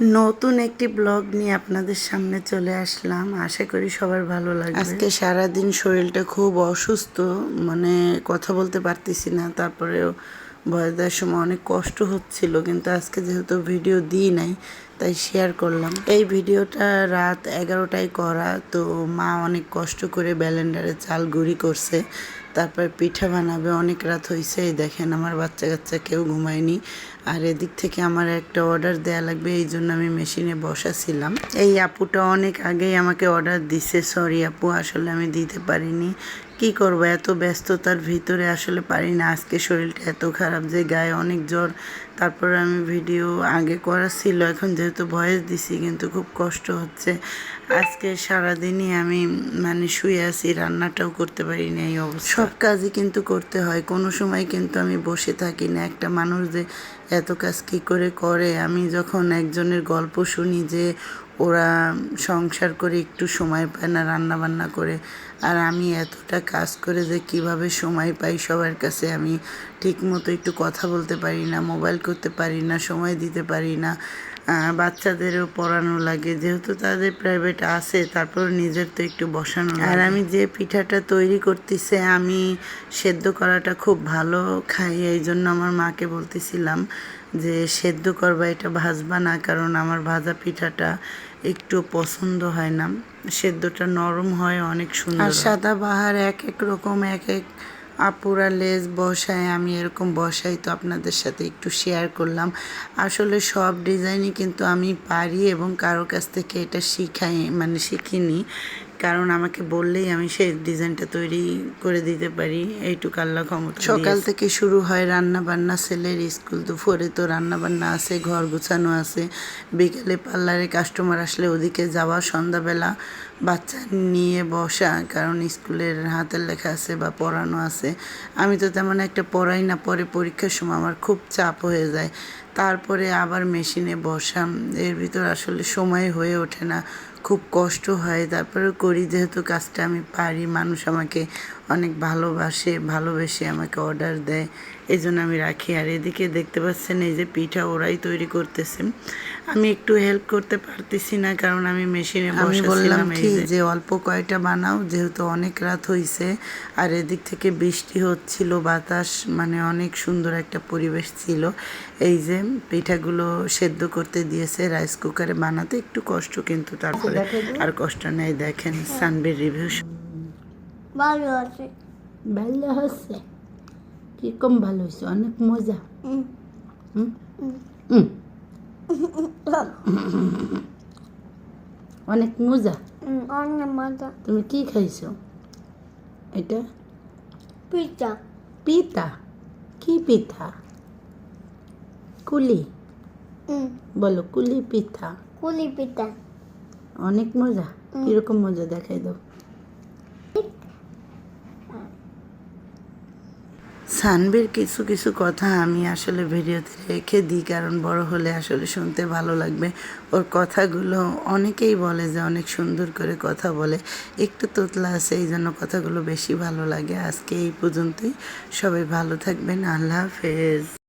নতুন একটি ব্লগ নিয়ে আপনাদের সামনে চলে আসলাম। আশা করি সবার ভালো লাগবে। আজকে সারাদিন শরীরটা খুব অসুস্থ মানে কথা বলতে পারতেছি না। তারপরেও ভয় দেওয়ার সময় অনেক কষ্ট হচ্ছিল, কিন্তু আজকে যেহেতু ভিডিও দিই নাই, তাই শেয়ার করলাম। এই ভিডিওটা রাত এগারোটায় করা, তো মা অনেক কষ্ট করে ব্যালেন্ডারে চাল গুঁড়ি করছে। তারপর পিঠা বানাবে, অনেক রাত হয়েছে এই দেখেন আমার বাচ্চা কাচ্চা কেউ ঘুমায়নি। আর এদিক থেকে আমার একটা অর্ডার দেয়া লাগবে, এই জন্য আমি মেশিনে বসাছিলাম। এই আপুটা অনেক আগেই আমাকে অর্ডার দিছে সরি আপু, আসলে আমি দিতে পারিনি। কি করব? এত ব্যস্ততার ভিতরে আসলে পারি না। আজকে শরীরটা এত খারাপ যে গায়ে অনেক জ্বর। তারপরে আমি ভিডিও আগে করা ছিল। এখন যেহেতু ভয়েস দিছি, কিন্তু খুব কষ্ট হচ্ছে। আজকে সারাদিনই আমি মানে শুয়ে আছি, রান্নাটাও করতে পারি না এই অবস্থা। সব কাজই কিন্তু করতে হয়। কোনো সময় কিন্তু আমি বসে থাকি না। একটা মানুষ যে এত কাজ কী করে করে? আমি যখন একজনের গল্প শুনি যে ওরা সংসার করে একটু সময় পায় না রান্না বান্না করে, আর আমি এতটা কাজ করে যে কীভাবে সময় পাই, সবার কাছে আমি ঠিক মতো একটু কথা বলতে পারি না, মোবাইল করতে পারি না, সময় দিতে পারি না। বাচ্চাদেরও পড়ানো লাগে। যেহেতু তাদের প্রাইভেট আছে তারপর নিজের তো একটু বসানো আর আমি যে পিঠাটা তৈরি করতেছে আমি সেদ্ধ করাটা খুব ভালো খাই এই জন্য আমার মাকে বলতেছিলাম যে সেদ্ধ করবা এটা ভাজবা না কারণ আমার ভাজা পিঠাটা একটু পছন্দ হয় না। সেদ্ধটা নরম হয় অনেক সুন্দর আর সাদা বাহার এক এক রকম এক এক আপুরা লেজ বসায়, আমি এরকম বসাই তো আপনাদের সাথে একটু শেয়ার করলাম। আসলে সব ডিজাইনই কিন্তু আমি পারি এবং কারও কাছ থেকে এটা শিখাই মানে শিখিনি। কারণ আমাকে বললেই আমি সেই ডিজাইনটা তৈরি করে দিতে পারি, এইটুকু আল্লাহ ক্ষমতা সকাল থেকে শুরু হয় রান্না বান্না ছেলের স্কুল দুপুরে তো রান্না বান্না আছে, ঘর গুছানো আছে, বিকেলে পার্লারে কাস্টমার আসলে ওদিকে যাওয়া, সন্ধ্যাবেলা বাচ্চা নিয়ে বসা, কারণ স্কুলের হাতের লেখা আছে বা পড়ানো আছে। আমি তো তেমন একটা পড়াই না, পরে পরীক্ষার সময় আমার খুব চাপ হয়ে যায়। তারপরে আবার মেশিনে বসা, এর ভিতর আসলে সময় হয়ে ওঠে না। খুব কষ্ট হয়। তারপরে করি যেহেতু কাজটা আমি পারি মানুষ আমাকে অনেক ভালোবাসে ভালোবেসে আমাকে অর্ডার দেয়। এই জন্য আমি রাখি। আর এদিকে দেখতে পাচ্ছেন এই যে পিঠা ওরাই তৈরি করতেছে। আমি একটু হেল্প করতে পারতেছি না কারণ আমি মেশিনে আমি বললাম কি যে অল্প কয়টা বানাও যেহেতু অনেক রাত হয়েছে আর এদিক থেকে বৃষ্টি হচ্ছিল বাতাস মানে অনেক সুন্দর একটা পরিবেশ ছিল। এই যে পিঠাগুলো সেদ্ধ করতে দিয়েছে রাইস কুকারে বানাতে একটু কষ্ট কিন্তু তারপরে আর কষ্ট নেই দেখেন সানবির রিভিউ ভালো আছে। ভালো হচ্ছে কীরকম ভালো হয়েছে? অনেক মজা। অনেক মজা? অনেক মজা। তুমি কি খাইছো? এটা? পিঠা। পিতা কি পিঠা? কুলি। বলো কুলি পিঠা। কুলি পিঠা। অনেক মজা। কীরকম মজা? দেখাই দাও। সানবির কিছু কিছু কথা আমি আসলে ভিডিওতে রেখে দিই, কারণ বড় হলে আসলে শুনতে ভালো লাগবে। ওর কথাগুলো অনেকেই বলে যে অনেক সুন্দর করে কথা বলে, একটু তোতলা আছে, এই জন্য কথাগুলো বেশি ভালো লাগে। আজকে এই পর্যন্তই। সবাই ভালো থাকবেন। আল্লাহ হাফেজ।